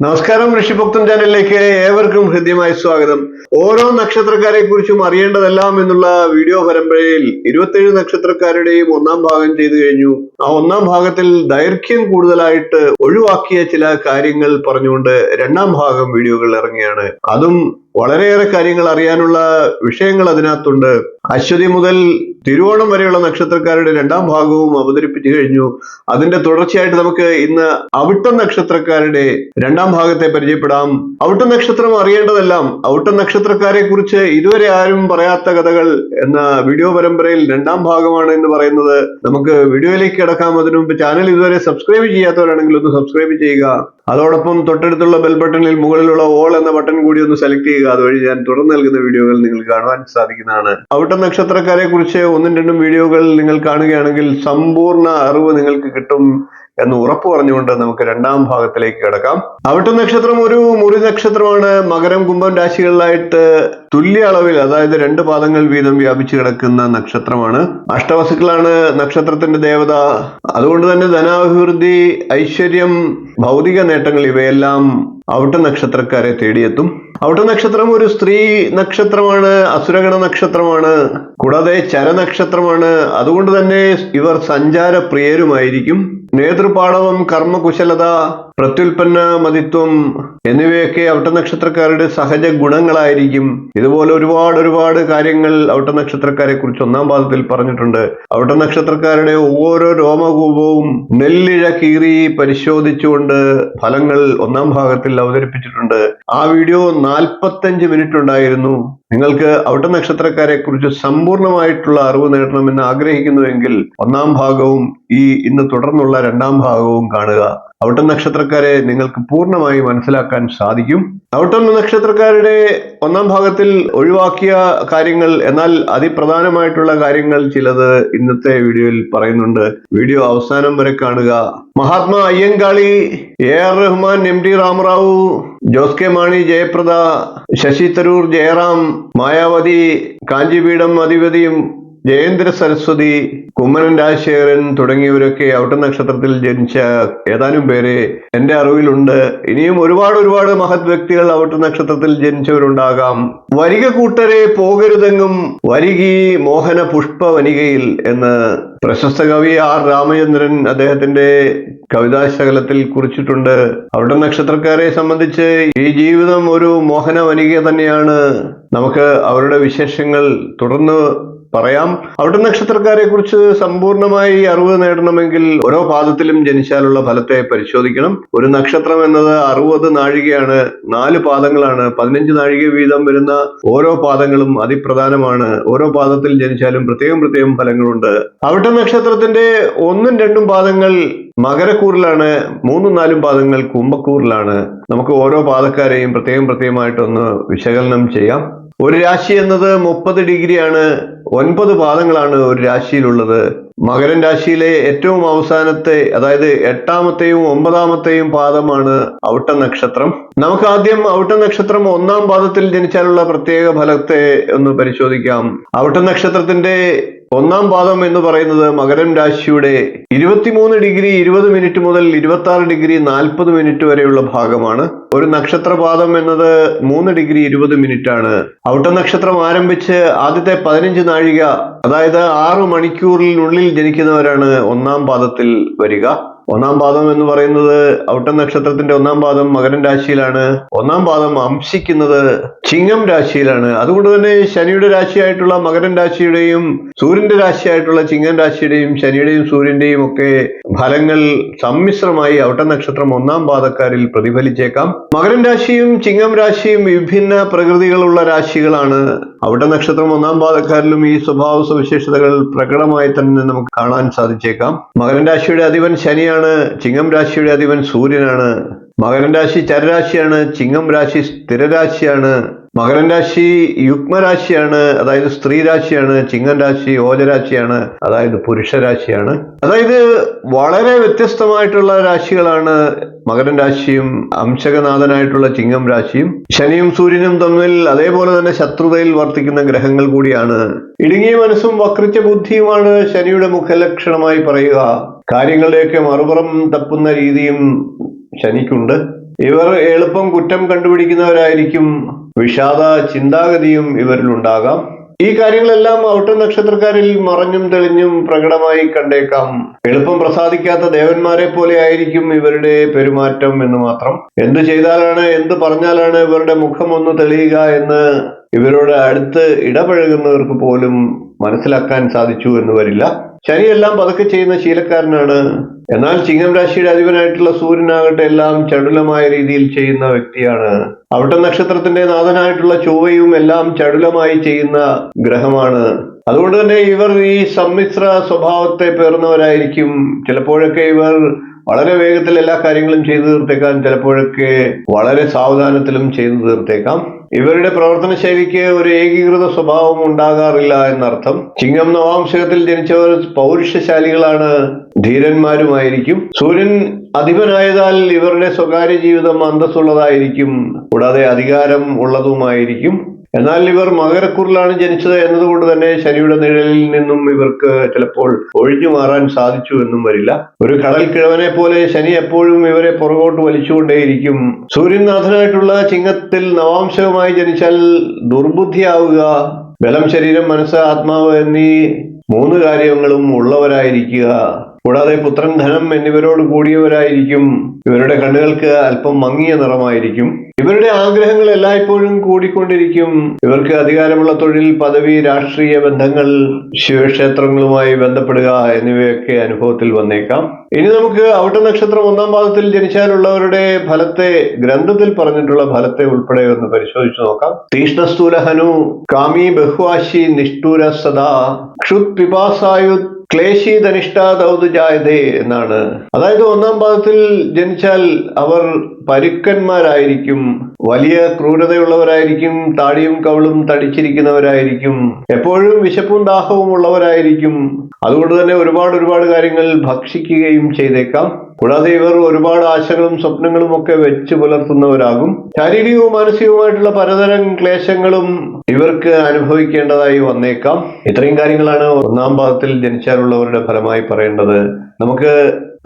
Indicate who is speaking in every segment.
Speaker 1: നമസ്കാരം ഋഷിഭക്തൻ ചാനലിലേക്ക് ഏവർക്കും ഹൃദ്യമായ സ്വാഗതം. ഓരോ നക്ഷത്രക്കാരെ കുറിച്ചും അറിയേണ്ടതെല്ലാം എന്നുള്ള വീഡിയോ പരമ്പരയിൽ ഇരുപത്തേഴ് നക്ഷത്രക്കാരുടെയും ഒന്നാം ഭാഗം ചെയ്തു കഴിഞ്ഞു. ആ ഒന്നാം ഭാഗത്തിൽ ദൈർഘ്യം കൂടുതലായിട്ട് ഒഴിവാക്കിയ ചില കാര്യങ്ങൾ പറഞ്ഞുകൊണ്ട് രണ്ടാം ഭാഗം വീഡിയോകൾ ഇറങ്ങിയാണ് അതും വളരെയേറെ കാര്യങ്ങൾ അറിയാനുള്ള വിഷയങ്ങൾ അതിനകത്തുണ്ട്. അശ്വതി മുതൽ തിരുവോണം വരെയുള്ള നക്ഷത്രക്കാരുടെ രണ്ടാം ഭാഗവും അവതരിപ്പിച്ചു കഴിഞ്ഞു. അതിന്റെ തുടർച്ചയായിട്ട് നമുക്ക് ഇന്ന് അവിട്ട നക്ഷത്രക്കാരുടെ രണ്ടാം ഭാഗത്തെ പരിചയപ്പെടാം. അവിട്ട നക്ഷത്രം അറിയേണ്ടതെല്ലാം അവിട്ട നക്ഷത്രക്കാരെ കുറിച്ച് ഇതുവരെ ആരും പറയാത്ത കഥകൾ എന്ന വീഡിയോ പരമ്പരയിൽ രണ്ടാം ഭാഗമാണ് എന്ന് പറയുന്നത്. നമുക്ക് വീഡിയോയിലേക്ക് കിടക്കാം. അതിനു മുമ്പ് ചാനൽ ഇതുവരെ സബ്സ്ക്രൈബ് ചെയ്യാത്തവരാണെങ്കിൽ ഒന്ന് സബ്സ്ക്രൈബ് ചെയ്യുക. അതോടൊപ്പം തൊട്ടടുത്തുള്ള ബെൽ ബട്ടണിൽ മുകളിലുള്ള ഓൾ എന്ന ബട്ടൺ കൂടി ഒന്ന് സെലക്ട് ചെയ്യുക. അതുവഴി ഞാൻ തുടർന്ന് നൽകുന്ന വീഡിയോകൾ നിങ്ങൾക്ക് കാണുവാൻ സാധിക്കുന്നതാണ്. അവിട്ട നക്ഷത്രക്കാരെ കുറിച്ച് ഒന്നും രണ്ടും വീഡിയോകൾ നിങ്ങൾ കാണുകയാണെങ്കിൽ സമ്പൂർണ അറിവ് നിങ്ങൾക്ക് കിട്ടും. എന്ന് ഉറപ്പ് പറഞ്ഞുകൊണ്ട് നമുക്ക് രണ്ടാം ഭാഗത്തിലേക്ക് കിടക്കാം. അവിട്ട നക്ഷത്രം ഒരു മുറി നക്ഷത്രമാണ്. മകരം കുംഭം രാശികളിലായിട്ട് തുല്യ അളവിൽ അതായത് രണ്ട് പാദങ്ങൾ വീതം വ്യാപിച്ചു കിടക്കുന്ന നക്ഷത്രമാണ്. അഷ്ടവസുക്കളാണ് നക്ഷത്രത്തിന്റെ ദേവത. അതുകൊണ്ട് തന്നെ ധനാഭിവൃദ്ധി ഐശ്വര്യം ഭൗതിക നേട്ടങ്ങൾ ഇവയെല്ലാം അവിട്ട നക്ഷത്രക്കാരെ തേടിയെത്തും. അവിട്ട നക്ഷത്രം ഒരു സ്ത്രീ നക്ഷത്രമാണ് അസുരഗണ നക്ഷത്രമാണ്. കൂടാതെ ചരനക്ഷത്രമാണ് അതുകൊണ്ട് തന്നെ ഇവർ സഞ്ചാര പ്രിയരുമായിരിക്കും നേതൃപാടവം കർമ്മകുശലത പ്രത്യുൽപ്പന്ന മതിത്വം എന്നിവയൊക്കെ അവിട്ട നക്ഷത്രക്കാരുടെ സഹജ ഗുണങ്ങളായിരിക്കും ഇതുപോലെ ഒരുപാട് ഒരുപാട് കാര്യങ്ങൾ അവിട്ട നക്ഷത്രക്കാരെ കുറിച്ച് ഒന്നാം പാദത്തിൽ പറഞ്ഞിട്ടുണ്ട്. അവിട്ട നക്ഷത്രക്കാരുടെ ഓരോ രോമകൂപവും നെല്ലിഴ കീറി പരിശോധിച്ചുകൊണ്ട് ഫലങ്ങൾ ഒന്നാം ഭാഗത്തിൽ അവതരിപ്പിച്ചിട്ടുണ്ട്. ആ വീഡിയോ നാൽപ്പത്തഞ്ച് മിനിറ്റ് ഉണ്ടായിരുന്നു. നിങ്ങൾക്ക് അവിട്ട നക്ഷത്രക്കാരെ കുറിച്ച് സമ്പൂർണമായിട്ടുള്ള അറിവ് നേടണമെന്ന് ആഗ്രഹിക്കുന്നുവെങ്കിൽ ഒന്നാം ഭാഗവും ഈ ഇന്ന് തുടർന്നുള്ള രണ്ടാം ഭാഗവും കാണുക. അവിട്ട നക്ഷത്രക്കാരെ നിങ്ങൾക്ക് പൂർണമായി മനസ്സിലാക്കാൻ സാധിക്കും. ഔട്ടം നക്ഷത്രക്കാരുടെ ഒന്നാം ഭാഗത്തിൽ ഒഴിവാക്കിയ കാര്യങ്ങൾ എന്നാൽ അതിപ്രധാനമായിട്ടുള്ള കാര്യങ്ങൾ ചിലത് ഇന്നത്തെ വീഡിയോയിൽ പറയുന്നുണ്ട്. വീഡിയോ അവസാനം വരെ കാണുക. Mahatma Ayyankali A R Rahman M T Ramarao Jose K Mani Jayaprada Shashi Tharoor Jayaram Mayawati Kanchipeetham അധിപതിയും Jayendra Saraswati കുമ്മനൻ Rajasekharan തുടങ്ങിയവരൊക്കെ ഔട്ട നക്ഷത്രത്തിൽ ജനിച്ച ഏതാനും പേരെ എന്റെ അറിവിലുണ്ട്. ഇനിയും ഒരുപാട് ഒരുപാട് മഹത് വ്യക്തികൾ ഔട്ട നക്ഷത്രത്തിൽ ജനിച്ചവരുണ്ടാകാം. വരിക കൂട്ടരെ പോകരുതെങ്ങും വരികി മോഹന പുഷ്പ വനികയിൽ എന്ന് പ്രശസ്ത കവി ആർ രാമചന്ദ്രൻ അദ്ദേഹത്തിന്റെ കവിതാശകലത്തിൽ കുറിച്ചിട്ടുണ്ട്. അവിടെ നക്ഷത്രക്കാരെ സംബന്ധിച്ച് ഈ ജീവിതം ഒരു മോഹന വനിക തന്നെയാണ്. നമുക്ക് അവരുടെ വിശേഷങ്ങൾ തുടർന്ന് പറയാം. അവിടെ നക്ഷത്രക്കാരെ കുറിച്ച് സമ്പൂർണമായി അറിവ് നേടണമെങ്കിൽ ഓരോ പാദത്തിലും ജനിച്ചാലുള്ള ഫലത്തെ പരിശോധിക്കണം. ഒരു നക്ഷത്രം എന്നത് അറുപത് നാഴികയാണ്. നാല് പാദങ്ങളാണ്. പതിനഞ്ച് നാഴിക വീതം വരുന്ന ഓരോ പാദങ്ങളും അതിപ്രധാനമാണ്. ഓരോ പാദത്തിൽ ജനിച്ചാലും പ്രത്യേകം പ്രത്യേകം ഫലങ്ങളുണ്ട്. അവിട്ട നക്ഷത്രത്തിന്റെ ഒന്നും രണ്ടും പാദങ്ങൾ മകരക്കൂറിലാണ്. മൂന്നും നാലും പാദങ്ങൾ കുംഭക്കൂറിലാണ്. നമുക്ക് ഓരോ പാദക്കാരെയും പ്രത്യേകം പ്രത്യേകമായിട്ടൊന്ന് വിശകലനം ചെയ്യാം. ഒരു രാശി എന്നത് മുപ്പത് ഡിഗ്രിയാണ്. ഒൻപത് പാദങ്ങളാണ് ഒരു രാശിയിലുള്ളത്. മകരൻ രാശിയിലെ ഏറ്റവും അവസാനത്തെ അതായത് എട്ടാമത്തെയും ഒമ്പതാമത്തെയും പാദമാണ് ഔട്ട നക്ഷത്രം. നമുക്ക് ആദ്യം ഔട്ട നക്ഷത്രം ഒന്നാം പാദത്തിൽ ജനിച്ചാലുള്ള പ്രത്യേക ഫലത്തെ ഒന്ന് പരിശോധിക്കാം. ഔട്ട നക്ഷത്രത്തിന്റെ ഒന്നാം പാദം എന്ന് പറയുന്നത് മകരം രാശിയുടെ ഇരുപത്തിമൂന്ന് ഡിഗ്രി ഇരുപത് മിനിറ്റ് മുതൽ ഇരുപത്തി ആറ് ഡിഗ്രി നാൽപ്പത് മിനിറ്റ് വരെയുള്ള ഭാഗമാണ്. ഒരു നക്ഷത്രപാദം എന്നത് മൂന്ന് ഡിഗ്രി ഇരുപത് മിനിറ്റ് ആണ് ഔട്ട നക്ഷത്രം ആരംഭിച്ച് ആദ്യത്തെ പതിനഞ്ച് നാഴിക അതായത് ആറ് മണിക്കൂറിനുള്ളിൽ ജനിക്കുന്നവരാണ് ഒന്നാം പാദത്തിൽ വരിക. ഒന്നാം പാദം എന്ന് പറയുന്നത് ഔട്ട നക്ഷത്രത്തിന്റെ ഒന്നാം പാദം മകരൻ രാശിയിലാണ്. ഒന്നാം പാദം അംശിക്കുന്നത് ചിങ്ങം രാശിയിലാണ്. അതുകൊണ്ട് തന്നെ ശനിയുടെ രാശിയായിട്ടുള്ള മകരൻ രാശിയുടെയും സൂര്യന്റെ രാശിയായിട്ടുള്ള ചിങ്ങം രാശിയുടെയും ശനിയുടെയും സൂര്യന്റെയും ഒക്കെ ഫലങ്ങൾ സമ്മിശ്രമായി ഔട്ട നക്ഷത്രം ഒന്നാം പാദക്കാരിൽ പ്രതിഫലിച്ചേക്കാം. മകരൻ രാശിയും ചിങ്ങം രാശിയും വിഭിന്ന പ്രകൃതികളുള്ള രാശികളാണ്. ഔട്ട നക്ഷത്രം ഒന്നാം പാദക്കാരിലും ഈ സ്വഭാവ സവിശേഷതകൾ പ്രകടമായി തന്നെ നമുക്ക് കാണാൻ സാധിച്ചേക്കാം. മകരൻ രാശിയുടെ അധിപൻ ശനിയാണ് ചിങ്ങം രാശിയുടെ അധിപൻ സൂര്യനാണ്. മകരൻ രാശി ചരരാശിയാണ് ചിങ്ങം രാശി സ്ഥിരരാശിയാണ്. മകരൻ രാശി യുഗ്മരാശിയാണ് അതായത് സ്ത്രീ രാശിയാണ് ചിങ്ങൻ രാശി ഓജരാശിയാണ് അതായത് പുരുഷ രാശിയാണ്. അതായത് വളരെ വ്യത്യസ്തമായിട്ടുള്ള രാശികളാണ് മകരൻ രാശിയും അംശകനാഥനായിട്ടുള്ള ചിങ്ങം രാശിയും. ശനിയും സൂര്യനും തമ്മിൽ അതേപോലെ തന്നെ ശത്രുതയിൽ വർത്തിക്കുന്ന ഗ്രഹങ്ങൾ കൂടിയാണ്. ഇടുങ്ങിയ മനസ്സും വക്രിച്ച ബുദ്ധിയുമാണ് ശനിയുടെ മുഖലക്ഷണമായി പറയുക. കാര്യങ്ങളുടെയൊക്കെ മറുപുറം തപ്പുന്ന രീതിയും ശനിക്കുണ്ട്. ഇവർ എളുപ്പം കുറ്റം കണ്ടുപിടിക്കുന്നവരായിരിക്കും. വിഷാദ ചിന്താഗതിയും ഇവരിലുണ്ടാകാം ഈ കാര്യങ്ങളെല്ലാം ഔട്ട നക്ഷത്രക്കാരിൽ മറഞ്ഞും തെളിഞ്ഞും പ്രകടമായി കണ്ടേക്കാം. എളുപ്പം പ്രസാദിക്കാത്ത ദേവന്മാരെ പോലെ ആയിരിക്കും ഇവരുടെ പെരുമാറ്റം എന്ന് മാത്രം. എന്ത് ചെയ്താലാണ് എന്ത് പറഞ്ഞാലാണ് ഇവരുടെ മുഖം ഒന്ന് തെളിയുക എന്ന് ഇവരോട് അടുത്ത് ഇടപഴകുന്നവർക്ക് പോലും മനസ്സിലാക്കാൻ സാധിച്ചു എന്ന് വരില്ല. ശനിയെല്ലാം പതുക്കെ ചെയ്യുന്ന ശീലക്കാരനാണ്. എന്നാൽ ചിങ്ങം രാശിയുടെ അധിപനായിട്ടുള്ള സൂര്യനാകട്ടെ എല്ലാം ചടുലമായ രീതിയിൽ ചെയ്യുന്ന വ്യക്തിയാണ്. അവിട്ട നക്ഷത്രത്തിന്റെ നാഥനായിട്ടുള്ള ചൊവ്വയും എല്ലാം ചടുലമായി ചെയ്യുന്ന ഗ്രഹമാണ്. അതുകൊണ്ട് തന്നെ ഇവർ ഈ സമ്മിശ്ര സ്വഭാവത്തെ പേർന്നവരായിരിക്കും. ചിലപ്പോഴൊക്കെ ഇവർ വളരെ വേഗത്തിൽ എല്ലാ കാര്യങ്ങളും ചെയ്തു തീർത്തേക്കാം. ചിലപ്പോഴൊക്കെ വളരെ സാവധാനത്തിലും ചെയ്തു തീർത്തേക്കാം. ഇവരുടെ പ്രവർത്തന ശൈലിക്ക് ഒരു ഏകീകൃത സ്വഭാവം ഉണ്ടാകാറില്ല എന്നർത്ഥം. ചിങ്ങം നവാംശകത്തിൽ ജനിച്ചവർ പൗരുഷശാലികളാണ് ധീരന്മാരുമായിരിക്കും. സൂര്യൻ അധിപനായതാൽ ഇവരുടെ സ്വകാര്യ ജീവിതം അന്തസ്സുള്ളതായിരിക്കും. കൂടാതെ അധികാരം ഉള്ളതുമായിരിക്കും. എന്നാൽ ഇവർ മകരക്കുറിലാണ് ജനിച്ചത് എന്നതുകൊണ്ട് തന്നെ ശനിയുടെ നിഴലിൽ നിന്നും ഇവർക്ക് ചിലപ്പോൾ ഒഴിഞ്ഞു മാറാൻ സാധിച്ചു എന്നും വരില്ല. ഒരു കടൽ കിഴവനെ പോലെ ശനി എപ്പോഴും ഇവരെ പുറകോട്ട് വലിച്ചുകൊണ്ടേയിരിക്കും. സൂര്യനാഥനായിട്ടുള്ള ചിങ്ങത്തിൽ നവാംശവുമായി ജനിച്ചാൽ ദുർബുദ്ധിയാവുക. ബലം ശരീരം മനസ്സ് ആത്മാവ് എന്നീ മൂന്ന് കാര്യങ്ങളും ഉള്ളവരായിരിക്കുക. കൂടാതെ പുത്രൻ ധനം എന്നിവരോട് കൂടിയവരായിരിക്കും. ഇവരുടെ കണ്ണുകൾക്ക് അല്പം മങ്ങിയ നിറമായിരിക്കും. ഇവരുടെ ആഗ്രഹങ്ങൾ എല്ലായ്പ്പോഴും കൂടിക്കൊണ്ടിരിക്കും. ഇവർക്ക് അധികാരമുള്ള തൊഴിൽ പദവി രാഷ്ട്രീയ ബന്ധങ്ങൾ ശിവക്ഷേത്രങ്ങളുമായി ബന്ധപ്പെടുക എന്നിവയൊക്കെ അനുഭവത്തിൽ വന്നേക്കാം. ഇനി നമുക്ക് ഔട്ട നക്ഷത്രം ഒന്നാം പാദത്തിൽ ജനിച്ചാലുള്ളവരുടെ ഫലത്തെ ഗ്രന്ഥത്തിൽ പറഞ്ഞിട്ടുള്ള ഫലത്തെ ഉൾപ്പെടെ ഒന്ന് പരിശോധിച്ചു നോക്കാം. തീഷ്ണസ്തൂലഹനു കാമി ബഹുവാശി നിഷ്ഠൂര സദാ ക്ഷുത് പിപാസായു ക്ലേശീതനിഷ്ഠ ദൗതുജായതേ എന്നാണ്. അതായത് ഒന്നാം പാദത്തിൽ ജനിച്ചാൽ അവർ പരുക്കന്മാരായിരിക്കും വലിയ ക്രൂരതയുള്ളവരായിരിക്കും താടിയും കവളും തടിച്ചിരിക്കുന്നവരായിരിക്കും എപ്പോഴും വിശപ്പും ദാഹവും ഉള്ളവരായിരിക്കും. അതുകൊണ്ട് തന്നെ ഒരുപാട് ഒരുപാട് കാര്യങ്ങൾ ഭക്ഷിക്കുകയും ചെയ്തേക്കാം. കൂടാതെ ഇവർ ഒരുപാട് ആശകളും സ്വപ്നങ്ങളും ഒക്കെ വെച്ച് പുലർത്തുന്നവരാകും. ശാരീരികവും മാനസികവുമായിട്ടുള്ള പലതരം ക്ലേശങ്ങളും ഇവർക്ക് അനുഭവിക്കേണ്ടതായി വന്നേക്കാം. ഇത്രയും കാര്യങ്ങളാണ് ഒന്നാം പാദത്തിൽ ജനിച്ചാലുള്ളവരുടെ ഫലമായി പറയേണ്ടത്. നമുക്ക്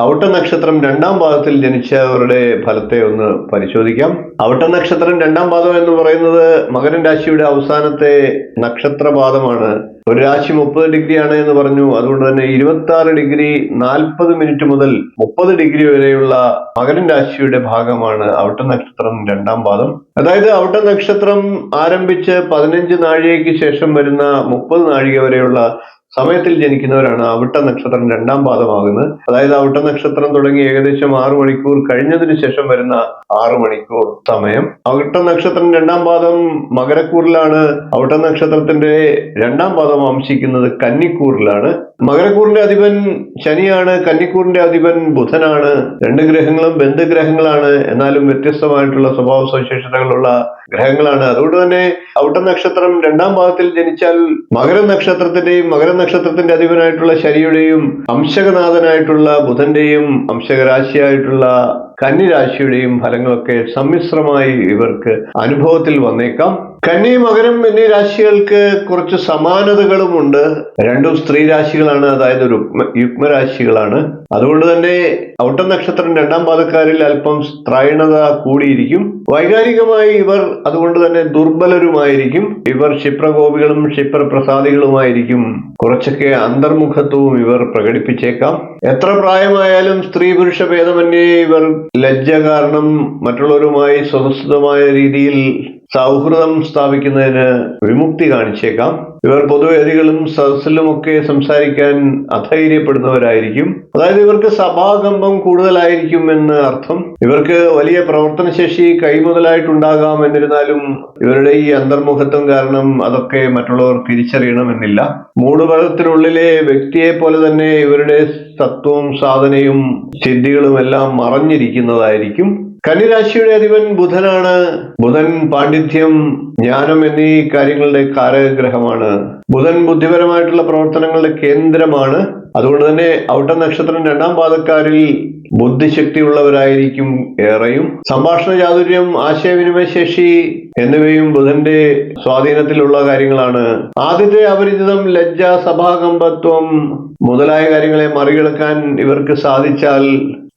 Speaker 1: ഔട്ട നക്ഷത്രം രണ്ടാം പാദത്തിൽ ജനിച്ചവരുടെ ഫലത്തെ ഒന്ന് പരിശോധിക്കാം. ഔട്ട നക്ഷത്രം രണ്ടാം പാദം എന്ന് പറയുന്നത് മകരൻ രാശിയുടെ അവസാനത്തെ നക്ഷത്രപാദമാണ്. ഒരു രാശി മുപ്പത് ഡിഗ്രിയാണ് എന്ന് പറഞ്ഞു. അതുകൊണ്ട് തന്നെ ഇരുപത്തി ആറ് ഡിഗ്രി നാൽപ്പത് മിനിറ്റ് മുതൽ മുപ്പത് ഡിഗ്രി വരെയുള്ള മകരൻ രാശിയുടെ ഭാഗമാണ് ഔട്ട നക്ഷത്രം രണ്ടാം പാദം. അതായത് ഔട്ട നക്ഷത്രം ആരംഭിച്ച് പതിനഞ്ച് നാഴികയ്ക്ക് ശേഷം വരുന്ന മുപ്പത് നാഴിക വരെയുള്ള സമയത്തിൽ ജനിക്കുന്നവരാണ് അവിട്ട നക്ഷത്രം രണ്ടാം പാദമാകുന്നത്. അതായത് അവിട്ട നക്ഷത്രം തുടങ്ങി ഏകദേശം ആറു മണിക്കൂർ കഴിഞ്ഞതിന് ശേഷം വരുന്ന ആറു മണിക്കൂർ സമയം. അവിട്ട നക്ഷത്രം രണ്ടാം പാദം മകരക്കൂറിലാണ്. അവിട്ട നക്ഷത്രത്തിന്റെ രണ്ടാം പാദം വംശിക്കുന്നത് കന്നിക്കൂറിലാണ്. മകരക്കൂറിന്റെ അധിപൻ ശനിയാണ് കന്നിക്കൂറിന്റെ അധിപൻ ബുധനാണ്. രണ്ട് ഗ്രഹങ്ങളും ബന്ധുഗ്രഹങ്ങളാണ്. എന്നാലും വ്യത്യസ്തമായിട്ടുള്ള സ്വഭാവ സവിശേഷതകളുള്ള ഗ്രഹങ്ങളാണ്. അതുകൊണ്ട് തന്നെ ഔട്ട നക്ഷത്രം രണ്ടാം ഭാഗത്തിൽ ജനിച്ചാൽ മകര നക്ഷത്രത്തിന്റെയും മകര നക്ഷത്രത്തിന്റെ അധിപനായിട്ടുള്ള ശനിയുടെയും അംശകനാഥനായിട്ടുള്ള ബുധന്റെയും അംശകരാശിയായിട്ടുള്ള കന്നിരാശിയുടെയും ഫലങ്ങളൊക്കെ സമ്മിശ്രമായി ഇവർക്ക് അനുഭവത്തിൽ വന്നേക്കാം. കന്നി മകരം എന്നീ രാശികൾക്ക് കുറച്ച് സമാനതകളുമുണ്ട്. രണ്ടും സ്ത്രീ രാശികളാണ് അതായത് യുഗ്മ യുഗ്മരാശികളാണ്. അതുകൊണ്ട് തന്നെ ഔട്ട നക്ഷത്രം രണ്ടാം പാദക്കാരിൽ അല്പം സ്ത്രൈണത കൂടിയിരിക്കും. വൈകാരികമായി ഇവർ അതുകൊണ്ട് തന്നെ ദുർബലരുമായിരിക്കും. ഇവർ ക്ഷിപ്രകോപികളും ക്ഷിപ്രപ്രസാദികളുമായിരിക്കും. കുറച്ചൊക്കെ അന്തർമുഖത്വവും ഇവർ പ്രകടിപ്പിച്ചേക്കാം. എത്ര പ്രായമായാലും സ്ത്രീ പുരുഷ ഭേദമന്യേ ഇവർ ലജ്ജ കാരണം മറ്റുള്ളവരുമായി സ്വതസിദ്ധമായ രീതിയിൽ സൗഹൃദം സ്ഥാപിക്കുന്നതിന് വിമുക്തി കാണിച്ചേക്കാം. ഇവർ പൊതുവേദികളും സദസ്സിലുമൊക്കെ സംസാരിക്കാൻ അധൈര്യപ്പെടുന്നവരായിരിക്കും. അതായത് ഇവർക്ക് സഭാകമ്പം കൂടുതലായിരിക്കും എന്ന് അർത്ഥം. ഇവർക്ക് വലിയ പ്രവർത്തനശേഷി കൈമുതലായിട്ടുണ്ടാകാം എന്നിരുന്നാലും ഇവരുടെ ഈ അന്തർമുഖത്വം കാരണം അതൊക്കെ മറ്റുള്ളവർ തിരിച്ചറിയണമെന്നില്ല. മൂടുപടത്തിനുള്ളിലെ വ്യക്തിയെ പോലെ തന്നെ ഇവരുടെ തത്വവും സാധനയും സിദ്ധികളും എല്ലാം മറഞ്ഞിരിക്കുന്നതായിരിക്കും കന്നിരാശിയുടെ അധിപൻ ബുധനാണ്. ബുധൻ പാണ്ഡിത്യം ജ്ഞാനം എന്നീ കാര്യങ്ങളുടെ കാരകഗ്രഹമാണ്. ബുധൻ ബുദ്ധിപരമായിട്ടുള്ള പ്രവർത്തനങ്ങളുടെ കേന്ദ്രമാണ് അതുകൊണ്ട് തന്നെ ഔട്ട നക്ഷത്രം രണ്ടാം പാദക്കാരിൽ ബുദ്ധിശക്തിയുള്ളവരായിരിക്കും ഏറെയും. സംഭാഷണ ചാതുര്യം ആശയവിനിമയ ശേഷി എന്നിവയും ബുധന്റെ സ്വാധീനത്തിലുള്ള കാര്യങ്ങളാണ്. ആദ്യത്തെ അപരിചിതം ലജ്ജ സഭാകമ്പത്വം മുതലായ കാര്യങ്ങളെ മറികടക്കാൻ ഇവർക്ക് സാധിച്ചാൽ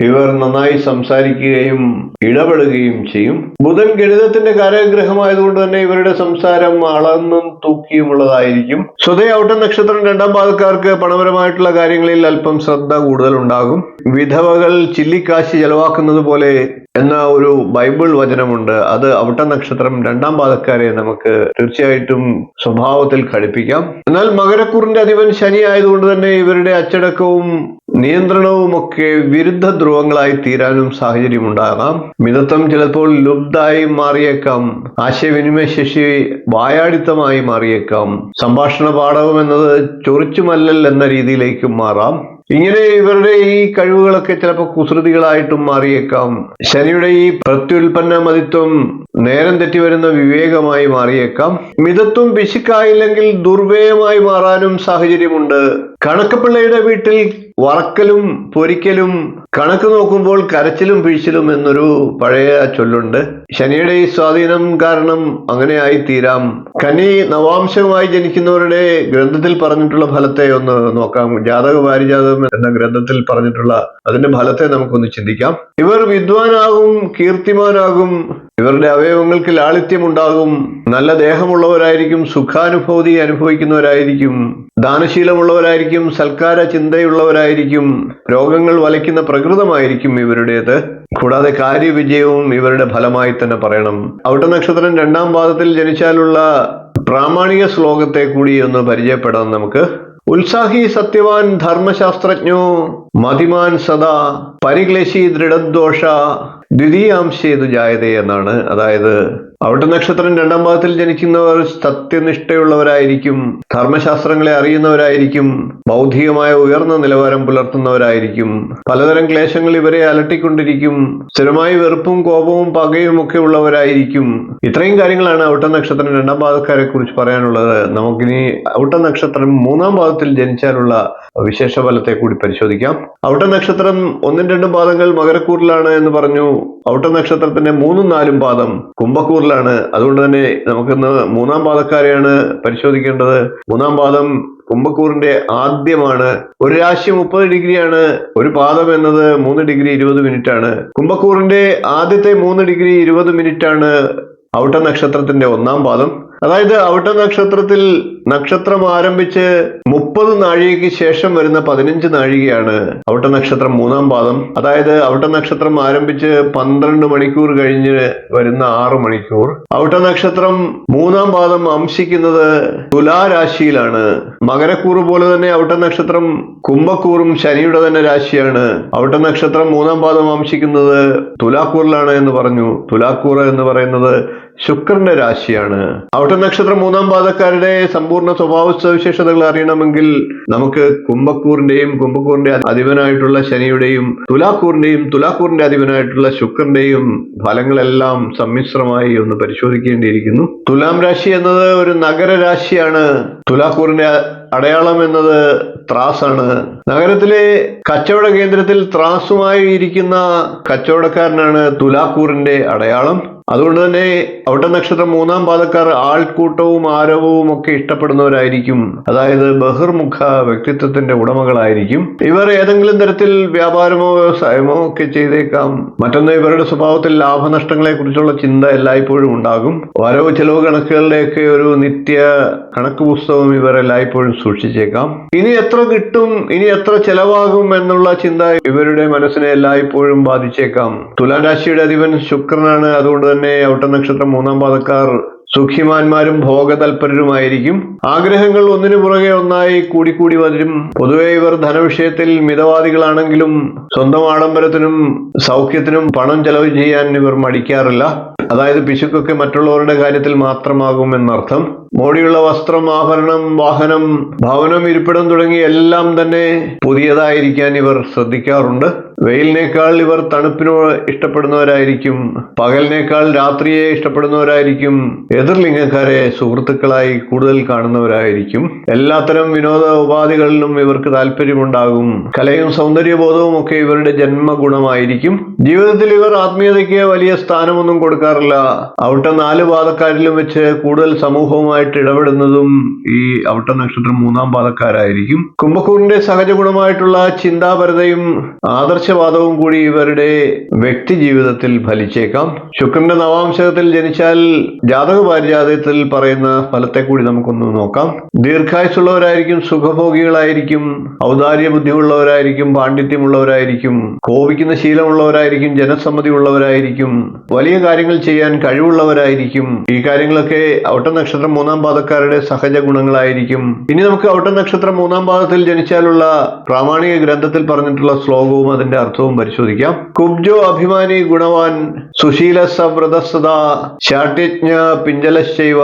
Speaker 1: ഇവർ നന്നായി സംസാരിക്കുകയും ഇടപെടുകയും ചെയ്യും. ബുധൻ ഗണിതത്തിന്റെ കാരാഗ്രഹമായതുകൊണ്ട് തന്നെ ഇവരുടെ സംസാരം അളന്നും തൂക്കിയുമുള്ളതായിരിക്കും. സ്വതേ ഔട്ട നക്ഷത്രം രണ്ടാം പാദക്കാർക്ക് പണപരമായിട്ടുള്ള കാര്യങ്ങളിൽ അല്പം ശ്രദ്ധ കൂടുതൽ ഉണ്ടാകും വിധവകൾ ചില്ലിക്കാശി ചെലവാക്കുന്നത് പോലെ എന്ന ഒരു ബൈബിൾ വചനമുണ്ട്. അത് അവിട്ട നക്ഷത്രം രണ്ടാം പാദക്കാരെ നമുക്ക് തീർച്ചയായിട്ടും സ്വഭാവത്തിൽ ഘടിപ്പിക്കാം. എന്നാൽ മകരക്കൂറിന്റെ അധിപൻ ശനി ആയതുകൊണ്ട് തന്നെ ഇവരുടെ അച്ചടക്കവും നിയന്ത്രണവും ഒക്കെ വിരുദ്ധ ധ്രുവങ്ങളായി തീരാനും സാഹചര്യം ഉണ്ടാകാം. മിതത്വം ചിലപ്പോൾ ലുബ്ധായി മാറിയേക്കാം. ആശയവിനിമയ ശേഷി വായാടിത്തമായി മാറിയേക്കാം. സംഭാഷണ പാഠവും എന്നത് ചൊറിച്ചുമല്ലൽ എന്ന രീതിയിലേക്കും മാറാം. ഇങ്ങനെ ഇവരുടെ ഈ കഴിവുകളൊക്കെ ചിലപ്പോൾ കുസൃതികളായിട്ടും മാറിയേക്കാം. ശനിയുടെ ഈ പ്രത്യുൽപ്പന്ന മതിത്വം നേരം തെറ്റി വരുന്ന വിവേകമായി മാറിയേക്കാം. മിതത്വം പിശുക്കായില്ലെങ്കിൽ ദുർവ്യയമായി മാറാനും സാഹചര്യമുണ്ട്. കണക്കപ്പിള്ളയുടെ വീട്ടിൽ വറക്കലും പൊരിക്കലും കണക്ക് നോക്കുമ്പോൾ കരച്ചിലും പിഴിച്ചിലും എന്നൊരു പഴയ ചൊല്ലുണ്ട്. ശനിയുടെ ഈ സ്വാധീനം കാരണം അങ്ങനെ ആയി തീരാം കനി നവാംശമായി ജനിക്കുന്നവരുടെ ഗ്രന്ഥത്തിൽ പറഞ്ഞിട്ടുള്ള ഫലത്തെ ഒന്ന് നോക്കാം. ജാതക പാരിജാതകം എന്ന ഗ്രന്ഥത്തിൽ പറഞ്ഞിട്ടുള്ള അതിന്റെ ഫലത്തെ നമുക്കൊന്ന് ചിന്തിക്കാം. ഇവർ വിദ്വാനാകും കീർത്തിമാനാകും ഇവരുടെ അവയവങ്ങൾക്ക് ലാളിത്യമുണ്ടാകും നല്ല ദേഹമുള്ളവരായിരിക്കും സുഖാനുഭൂതി അനുഭവിക്കുന്നവരായിരിക്കും ദാനശീലമുള്ളവരായിരിക്കും സൽക്കാര ചിന്തയുള്ളവരായിരിക്കും രോഗങ്ങൾ വലയ്ക്കുന്ന പ്രകൃതമായിരിക്കും ഇവരുടേത്. കൂടാതെ കാര്യവിജയവും ഇവരുടെ ഫലമായി തന്നെ പറയണം. ഔട്ട നക്ഷത്രം രണ്ടാം പാദത്തിൽ ജനിച്ചാലുള്ള പ്രാമാണിക ശ്ലോകത്തെ കൂടി ഒന്ന് പരിചയപ്പെടാം നമുക്ക്. ഉത്സാഹി സത്യവാൻ ധർമ്മശാസ്ത്രജ്ഞോ മതിമാൻ സദാ പരിക്ലേശി ദൃഢദോഷ ദ്വിതീയാംശേതു ജായതേ എന്നാണ്. അതായത് അവിട്ട നക്ഷത്രം രണ്ടാം പാദത്തിൽ ജനിക്കുന്നവർ സത്യനിഷ്ഠയുള്ളവരായിരിക്കും ധർമ്മശാസ്ത്രങ്ങളെ അറിയുന്നവരായിരിക്കും ബൗദ്ധികമായ ഉയർന്ന നിലവാരം പുലർത്തുന്നവരായിരിക്കും. പലതരം ക്ലേശങ്ങൾ ഇവരെ അലട്ടിക്കൊണ്ടിരിക്കും. സ്ഥിരമായി വെറുപ്പും കോപവും പകയും ഒക്കെ ഉള്ളവരായിരിക്കും. ഇത്രയും കാര്യങ്ങളാണ് ഔട്ട നക്ഷത്രം രണ്ടാം പാദക്കാരെ കുറിച്ച് പറയാനുള്ളത്. നമുക്കിനി ഔട്ട നക്ഷത്രം മൂന്നാം പാദത്തിൽ ജനിച്ചാലുള്ള വിശേഷ ഫലത്തെ കൂടി പരിശോധിക്കാം. ഔട്ട നക്ഷത്രം ഒന്നും രണ്ടും പാദങ്ങൾ മകരക്കൂറിലാണ് എന്ന് പറഞ്ഞു. ഔട്ട നക്ഷത്രത്തിന്റെ മൂന്നും നാലും പാദം കുംഭക്കൂറിലാണ്. അതുകൊണ്ട് തന്നെ നമുക്കിന്ന് മൂന്നാം പാദക്കാരെയാണ് പരിശോധിക്കേണ്ടത്. മൂന്നാം പാദം കുംഭക്കൂറിന്റെ ആദ്യമാണ്. ഒരു രാശി മുപ്പത് ഡിഗ്രിയാണ്. ഒരു പാദം എന്നത് മൂന്ന് ഡിഗ്രി ഇരുപത് മിനിറ്റ് ആണ് കുംഭക്കൂറിന്റെ ആദ്യത്തെ മൂന്ന് ഡിഗ്രി ഇരുപത് മിനിറ്റ് ആണ് ഔട്ട നക്ഷത്രത്തിന്റെ ഒന്നാം പാദം. അതായത് ഔട്ട നക്ഷത്രത്തിൽ നക്ഷത്രം ആരംഭിച്ച് മുപ്പത് നാഴികയ്ക്ക് ശേഷം വരുന്ന പതിനഞ്ച് നാഴികയാണ് ഔട്ട നക്ഷത്രം മൂന്നാം പാദം. അതായത് ഔട്ട നക്ഷത്രം ആരംഭിച്ച് പന്ത്രണ്ട് മണിക്കൂർ കഴിഞ്ഞ് വരുന്ന ആറ് മണിക്കൂർ. ഔട്ട നക്ഷത്രം മൂന്നാം പാദം അംശിക്കുന്നത് തുലാരാശിയിലാണ്. മകരക്കൂറ് പോലെ തന്നെ ഔട്ട നക്ഷത്രം കുംഭക്കൂറും ശനിയുടെ തന്നെ രാശിയാണ്. ഔട്ട നക്ഷത്രം മൂന്നാം പാദം അംശിക്കുന്നത് തുലാക്കൂറിലാണ് എന്ന് പറഞ്ഞു. തുലാക്കൂറ് എന്ന് പറയുന്നത് ശുക്രന്റെ രാശിയാണ്. ഔട്ട നക്ഷത്രം മൂന്നാം പാദക്കാരുടെ സമ്പൂർണ സ്വഭാവ സവിശേഷതകൾ അറിയണമെങ്കിൽ നമുക്ക് കുംഭക്കൂറിന്റെയും കുംഭക്കൂറിന്റെ അധിപനായിട്ടുള്ള ശനിയുടെയും തുലാക്കൂറിന്റെയും തുലാക്കൂറിന്റെ അധിപനായിട്ടുള്ള ശുക്രന്റെയും ഫലങ്ങളെല്ലാം സമ്മിശ്രമായി ഒന്ന് പരിശോധിക്കേണ്ടിയിരിക്കുന്നു. തുലാം രാശി എന്നത് ഒരു നഗര രാശിയാണ്. തുലാക്കൂറിന്റെ അടയാളം എന്നത് ത്രാസാണ്. നഗരത്തിലെ കച്ചവട കേന്ദ്രത്തിൽ ത്രാസുമായി ഇരിക്കുന്ന കച്ചവടക്കാരനാണ് തുലാക്കൂറിന്റെ അടയാളം. അതുകൊണ്ട് തന്നെ ഔട്ട നക്ഷത്രം മൂന്നാം പാദക്കാർ ആൾക്കൂട്ടവും ആരവവും ഒക്കെ ഇഷ്ടപ്പെടുന്നവരായിരിക്കും. അതായത് ബഹിർമുഖ വ്യക്തിത്വത്തിന്റെ ഉടമകളായിരിക്കും. ഇവർ ഏതെങ്കിലും തരത്തിൽ വ്യാപാരമോ വ്യവസായമോ ഒക്കെ ചെയ്തേക്കാം. മറ്റൊന്ന് ഇവരുടെ സ്വഭാവത്തിൽ ലാഭനഷ്ടങ്ങളെ കുറിച്ചുള്ള ചിന്ത എല്ലായ്പ്പോഴും ഉണ്ടാകും. വരവ് ചെലവ് കണക്കുകളുടെയൊക്കെ ഒരു നിത്യ കണക്ക് പുസ്തകം ഇവർ എല്ലായ്പ്പോഴും സൂക്ഷിച്ചേക്കാം. ഇനി എത്ര കിട്ടും ഇനി എത്ര ചെലവാകും എന്നുള്ള ചിന്ത ഇവരുടെ മനസ്സിനെ എല്ലായ്പ്പോഴും ബാധിച്ചേക്കാം. തുലാം രാശിയുടെ അധിപൻ ശുക്രനാണ്. അതുകൊണ്ട് തന്നെ ഔട്ട നക്ഷത്രം മൂന്നാം പാദക്കാർ സുഖിമാന്മാരും ഭോഗതൽപരരുമായിരിക്കും. ആഗ്രഹങ്ങൾ ഒന്നിനു പുറകെ ഒന്നായി കൂടിക്കൂടി വരും. പൊതുവെ ഇവർ ധനവിഷയത്തിൽ മിതവാദികളാണെങ്കിലും സ്വന്തം ആഡംബരത്തിനും സൗഖ്യത്തിനും പണം ചെലവ് ചെയ്യാൻ ഇവർ മടിക്കാറില്ല. അതായത് പിശുക്കൊക്കെ മറ്റുള്ളവരുടെ കാര്യത്തിൽ മാത്രമാകും എന്നർത്ഥം മോടിയുള്ള വസ്ത്രം ആഭരണം വാഹനം ഭവനം ഇരിപ്പിടം തുടങ്ങി എല്ലാം തന്നെ പുതിയതായിരിക്കാൻ ഇവർ ശ്രദ്ധിക്കാറുണ്ട്. വെയിലിനേക്കാൾ ഇവർ തണുപ്പിനോട് ഇഷ്ടപ്പെടുന്നവരായിരിക്കും പകലിനേക്കാൾ രാത്രിയെ ഇഷ്ടപ്പെടുന്നവരായിരിക്കും എതിർലിംഗക്കാരെ സുഹൃത്തുക്കളായി കൂടുതൽ കാണുന്നവരായിരിക്കും. എല്ലാത്തരം വിനോദ ഉപാധികളിലും ഇവർക്ക് താല്പര്യമുണ്ടാകും കലയും സൗന്ദര്യബോധവും ഒക്കെ ഇവരുടെ ജന്മഗുണമായിരിക്കും. ജീവിതത്തിൽ ഇവർ ആത്മീയതയ്ക്ക് വലിയ സ്ഥാനമൊന്നും കൊടുക്കാറില്ല. അവിട്ട നാല് പാദക്കാരിലും വെച്ച് കൂടുതൽ സമൂഹവുമായിട്ട് ഇടപെടുന്നതും ഈ അവിട്ട നക്ഷത്രം മൂന്നാം പാദക്കാരായിരിക്കും. കുംഭക്കൂറിന്റെ സഹജ ഗുണമായിട്ടുള്ള ചിന്താപരതയും ആദർശ അവകാശവാദവും കൂടി ഇവരുടെ വ്യക്തി ജീവിതത്തിൽ ഫലിച്ചേക്കാം. ശുക്രന്റെ നവാംശത്തിൽ ജനിച്ചാൽ ജാതക പാരിജാതത്തിൽ പറയുന്ന ഫലത്തെ കൂടി നമുക്കൊന്ന് നോക്കാം. ദീർഘായുസുള്ളവരായിരിക്കും സുഖഭോഗികളായിരിക്കും ഔദാര്യ ബുദ്ധിയുള്ളവരായിരിക്കും പാണ്ഡിത്യമുള്ളവരായിരിക്കും കോപിക്കുന്ന ശീലമുള്ളവരായിരിക്കും ജനസമ്മതി ഉള്ളവരായിരിക്കും വലിയ കാര്യങ്ങൾ ചെയ്യാൻ കഴിവുള്ളവരായിരിക്കും ഈ കാര്യങ്ങളൊക്കെ ഔട്ട നക്ഷത്രം മൂന്നാം പാദക്കാരുടെ സഹജ ഗുണങ്ങളായിരിക്കും. ഇനി നമുക്ക് ഔട്ട നക്ഷത്രം മൂന്നാം പാദത്തിൽ ജനിച്ചാലുള്ള പ്രാമാണിക ഗ്രന്ഥത്തിൽ പറഞ്ഞിട്ടുള്ള ശ്ലോകവും അതിന്റെ അർത്ഥവും പരിശോധിക്കാം. കുബ്ജോ അഭിമാനി ഗുണവാൻ സുശീല സവ്രതസത ശാഠ്യജ്ഞ പിഞ്ചലശൈവ